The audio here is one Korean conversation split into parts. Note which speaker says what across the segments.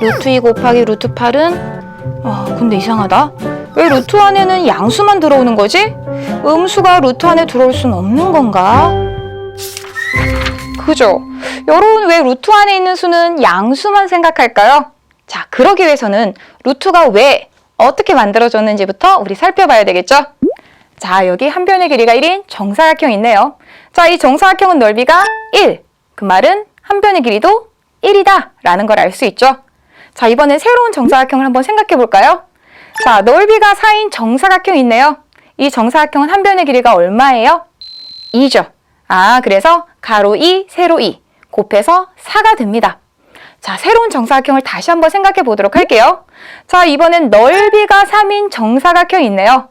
Speaker 1: 루트 2 곱하기 루트 8은 아 근데 이상하다. 왜 루트 안에는 양수만 들어오는 거지? 음수가 루트 안에 들어올 순 없는 건가? 그죠? 여러분 왜 루트 안에 있는 수는 양수만 생각할까요? 자, 그러기 위해서는 루트가 왜 어떻게 만들어졌는지부터 우리 살펴봐야 되겠죠? 자, 여기 한 변의 길이가 1인 정사각형이 있네요. 자, 이 정사각형은 넓이가 1. 그 말은 한 변의 길이도 1이다 라는 걸 알 수 있죠. 자, 이번엔 새로운 정사각형을 한번 생각해 볼까요? 자, 넓이가 4인 정사각형이 있네요. 이 정사각형은 한 변의 길이가 얼마예요? 2죠. 아, 그래서 가로 2, 세로 2 곱해서 4가 됩니다. 자, 새로운 정사각형을 다시 한번 생각해 보도록 할게요. 자, 이번엔 넓이가 3인 정사각형이 있네요.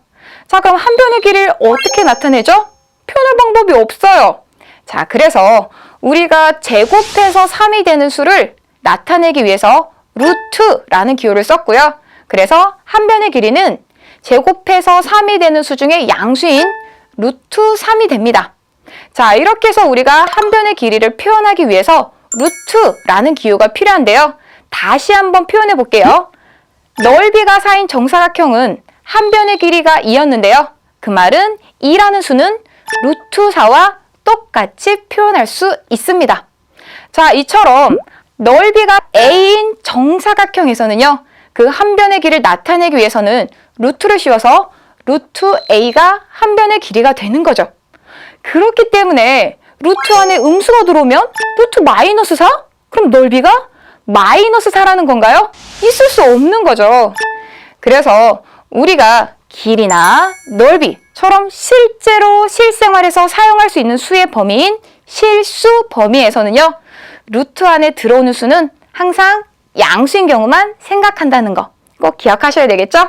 Speaker 1: 자, 그럼 한 변의 길이를 어떻게 나타내죠? 표현할 방법이 없어요. 자, 그래서 우리가 제곱해서 3이 되는 수를 나타내기 위해서 루트라는 기호를 썼고요. 그래서 한 변의 길이는 제곱해서 3이 되는 수 중에 양수인 루트 3이 됩니다. 자, 이렇게 해서 우리가 한 변의 길이를 표현하기 위해서 루트라는 기호가 필요한데요. 다시 한번 표현해 볼게요. 넓이가 4인 정사각형은 한 변의 길이가 2였는데요. 그 말은 2라는 수는 루트 4와 똑같이 표현할 수 있습니다. 자, 이처럼 넓이가 a인 정사각형에서는요. 그 한 변의 길이를 나타내기 위해서는 루트를 씌워서 루트 a가 한 변의 길이가 되는 거죠. 그렇기 때문에 루트 안에 음수가 들어오면 루트 마이너스 4? 그럼 넓이가 마이너스 4라는 건가요? 있을 수 없는 거죠. 그래서 우리가 길이나 넓이처럼 실제로 실생활에서 사용할 수 있는 수의 범위인 실수 범위에서는요. 루트 안에 들어오는 수는 항상 양수인 경우만 생각한다는 거 꼭 기억하셔야 되겠죠?